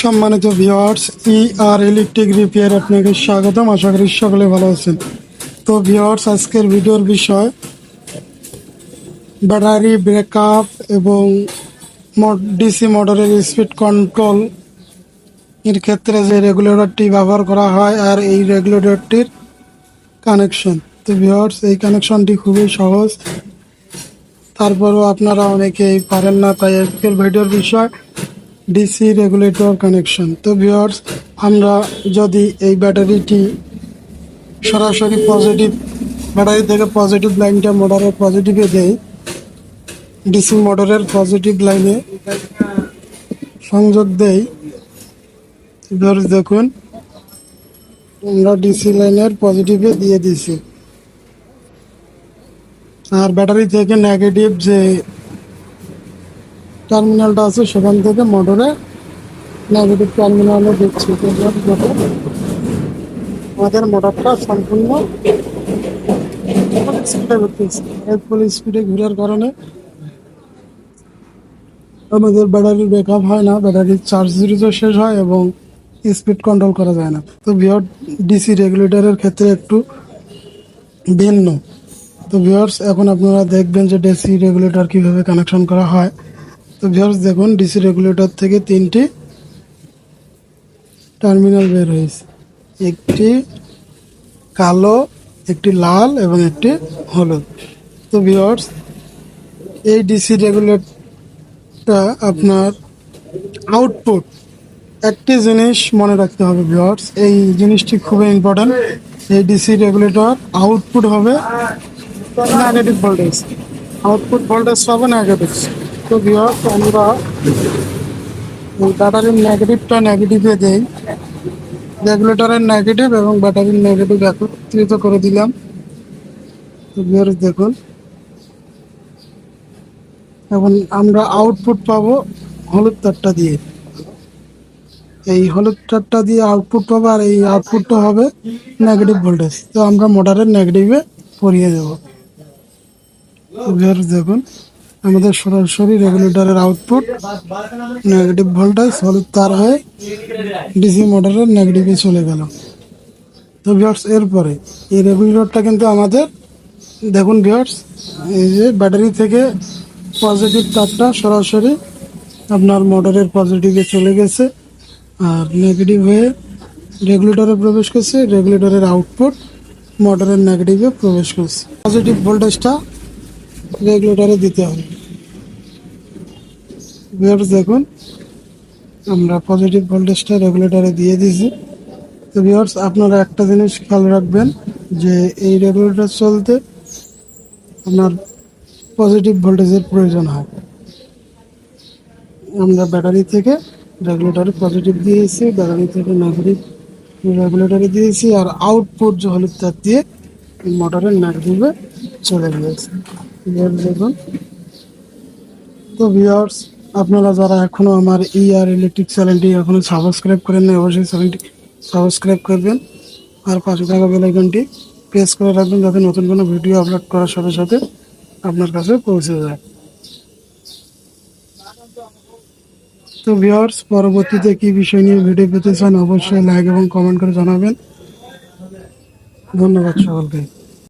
সম্মানিত ভিওয়ার্স ই আর electric repair আপনাকে স্বাগতম। আশা করি সকলে ভালো আছেন। তো ভিওয়ার্স আজকের ভিডিওর বিষয় ব্যাটারি ব্রেকআপ এবং ডিসি মোটরের স্পিড কন্ট্রোল এর ক্ষেত্রে যে রেগুলেটরটি ব্যবহার করা হয় আর এই রেগুলেটরটির কানেকশন তো ভিওয়ার্স এই কানেকশনটি খুবই সহজ। তারপরেও আপনারা অনেকেই পারেন না, তাই আজকের ভিডিওর বিষয় ডিসি রেগুলেটর কানেকশন তো ভিউয়ার্স আমরা যদি এই ব্যাটারিটি সরাসরি পজিটিভ ব্যাটারি থেকে পজিটিভ লাইনটা মোটরের পজিটিভে দেই ডিসি মোটরের পজিটিভ লাইনে সংযোগ দেই। ভিউয়ার্স দেখুন, আমরা ডিসি লাইনের পজিটিভে দিয়ে দিছি আর ব্যাটারি থেকে নেগেটিভ যে টার্মিনালটা আছে সেখান থেকে মোটরে নেগেটিভ টার্মিনালে দিচ্ছি আমাদের মোটরটা সম্পূর্ণ স্পিডে ঘুরতেছে। ফুল স্পিডে ঘুরার কারণে আমাদের ব্যাটারির ব্যাকআপ হয় না ব্যাটারির চার্জ দ্রুত শেষ হয় এবং স্পিড কন্ট্রোল করা যায় না। তো বিয়ড ডিসি রেগুলেটরের ক্ষেত্রে একটু ভিন্ন। তো ভিউয়ার্স এখন আপনারা দেখবেন যে ডিসি রেগুলেটর কীভাবে কানেকশন করা হয়। তো ভিউয়ার্স দেখুন ডিসি রেগুলেটর থেকে তিনটি টার্মিনাল বের হয়েছে। একটি কালো, একটি লাল এবং একটি হলুদ। তো ভিউয়ার্স এই ডিসি রেগুলেটরটা আপনার আউটপুট একটি জিনিস মনে রাখতে হবে ভিউয়ার্স এই জিনিসটি খুবই ইম্পর্ট্যান্ট এই ডিসি রেগুলেটর আউটপুট হবে নেগেটিভ ভোল্টেজ আউটপুট ভোল্টেজ পাবো নেগেটিভ তো ভিউয়ার্স আমরা এই ব্যাটারির নেগেটিভটা নেগেটিভে দেই। রেগুলেটরের নেগেটিভ এবং ব্যাটারির নেগেটিভ একত্রিত করে দিলাম। তো ভিউয়ার্স দেখুন। এবং আমরা আউটপুট পাবো হলুদ তারটা দিয়ে। এই হলুদ তারটা দিয়ে আউটপুট পাবো আর এই আউটপুটটা হবে নেগেটিভ ভোল্টেজ তো আমরা মোটরের নেগেটিভে পরিয়ে দেবো। দেখুন। আমাদের সরাসরি রেগুলেটরের আউটপুট নেগেটিভ ভোল্টেজ হলুদ তার হয়ে ডিসি মোটরের নেগেটিভে চলে গেল। তো ভিউয়ার্স এরপরে এই রেগুলেটরটা কিন্তু আমাদের, দেখুন ভিউয়ার্স এই যে ব্যাটারি থেকে পজিটিভ তারটা সরাসরি আপনার মোটরের পজিটিভে চলে গেছে, আর নেগেটিভ হয়ে রেগুলেটরে প্রবেশ করছে, রেগুলেটরের আউটপুট মোটরের নেগেটিভে প্রবেশ করছে। পজিটিভ ভোল্টেজটা রেগুলেটরে দিতে হবে। ভিউয়ার্স দেখুন, আমরা পজিটিভ ভোল্টেজটা রেগুলেটরে দিয়ে দিয়েছি। তো ভিউয়ার্স আপনারা একটা জিনিস খেয়াল রাখবেন, যে এই রেগুলেটর চলতে আপনার পজিটিভ ভোল্টেজের প্রয়োজন হয়। আমরা ব্যাটারি থেকে রেগুলেটরে পজিটিভ দিয়েছি ব্যাটারি থেকে নেগেটিভ রেগুলেটরে দিয়েছি, আর আউটপুট হলুদ তার দিয়ে মোটরের নেগেটিভে চলে গিয়েছে। তো ভিউয়ার্স আপনারা যারা এখনও আমার ই আর ইলেকট্রিক চ্যানেলটি এখনও সাবস্ক্রাইব করেন না অবশ্যই চ্যানেলটি সাবস্ক্রাইব করবেন। আর পাশে থাকা বেল আইকনটি প্রেস করে রাখবেন যাতে নতুন কোনো ভিডিও আপলোড করার সাথে সাথে আপনার কাছে পৌঁছে যায়। তো ভিউয়ার্স পরবর্তীতে কি বিষয় নিয়ে ভিডিও পেতে চান, অবশ্যই লাইক এবং কমেন্ট করে জানাবেন। ধন্যবাদ সকলকে।